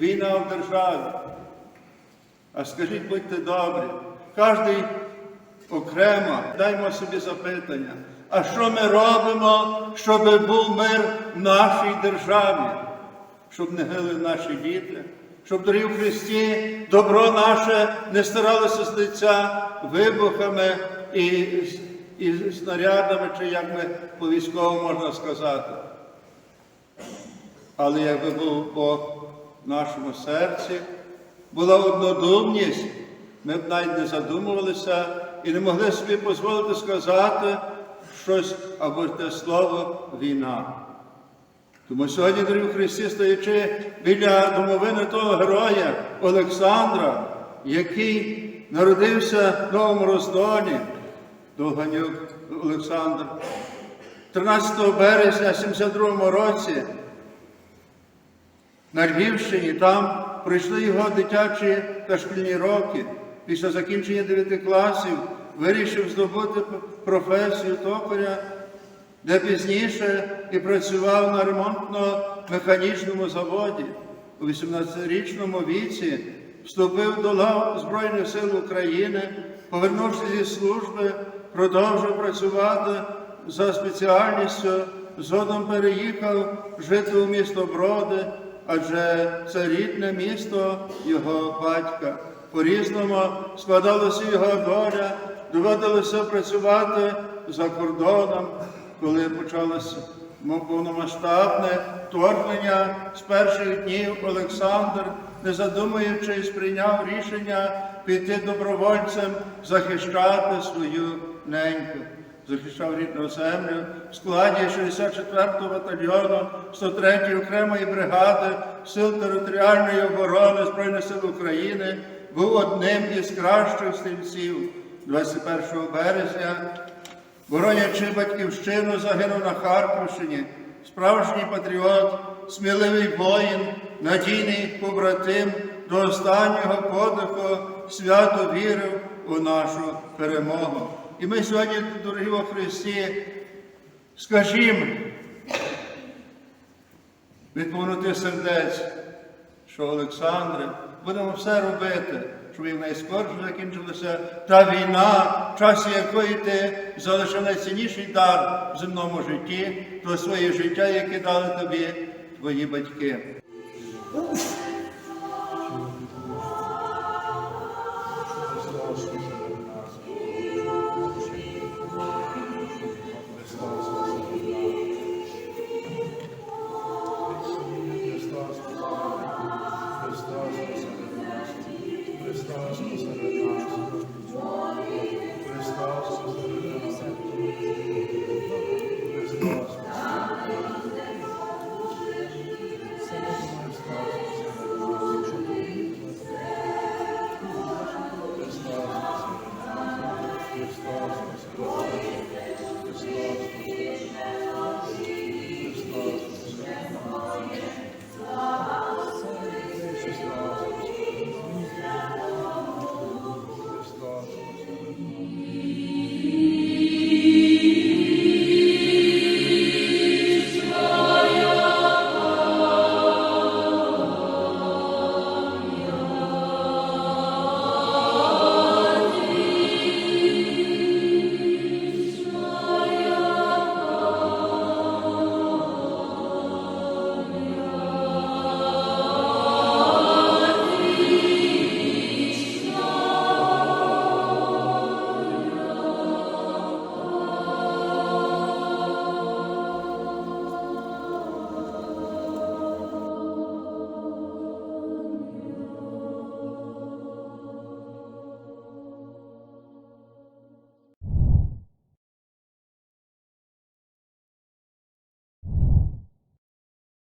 державі. А скажіть, будьте добрі, кожен окремо даймо собі запитання, а що ми робимо, щоб був мир в нашій державі, щоб не гили наші діти, щоб дорогі в Христі добро наше не старалося з лиця вибухами і, і снарядами, чи як ми по військовому можна сказати. Але якби був Бог нашому серці, була однодумність, ми б навіть не задумувалися і не могли собі дозволити сказати щось або те слово війна. Тому сьогодні, дорогі Христі, стоячи біля домовини того героя Олександра, який народився в Новому Роздолі, Довганюк Олександр, 13 березня 72 році на Львівщині, там пройшли його дитячі та шкільні роки. Після закінчення 9 класів вирішив здобути професію токаря, де пізніше і працював на ремонтно-механічному заводі. У 18-річному віці вступив до лав Збройних сил України, повернувшись зі служби, продовжив працювати за спеціальністю, згодом переїхав жити у місто Броди, адже це рідне місто його батька. По-різному складалася його доля, доводилося працювати за кордоном, коли почалося повномасштабне вторгнення з перших днів Олександр, не задумуючись, прийняв рішення піти добровольцем захищати свою неньку. Захищав рідну землю. В складі 64-го батальйону 103-ї окремої бригади Сил територіальної оборони Збройних сил України був одним із кращих стрільців. 21 березня Боронячи батьківщину, загинув на Харківщині, справжній патріот, сміливий воїн, надійний побратим, до останнього подиху свято вірив у нашу перемогу. І ми сьогодні, дорогі во Христі, скажімо від повноти сердець, що Олександре, будемо все робити, щоб і найскорше закінчилася та війна, в часі якої ти залишив найцінніший дар в земному житті, то своє життя, яке дали тобі твої батьки.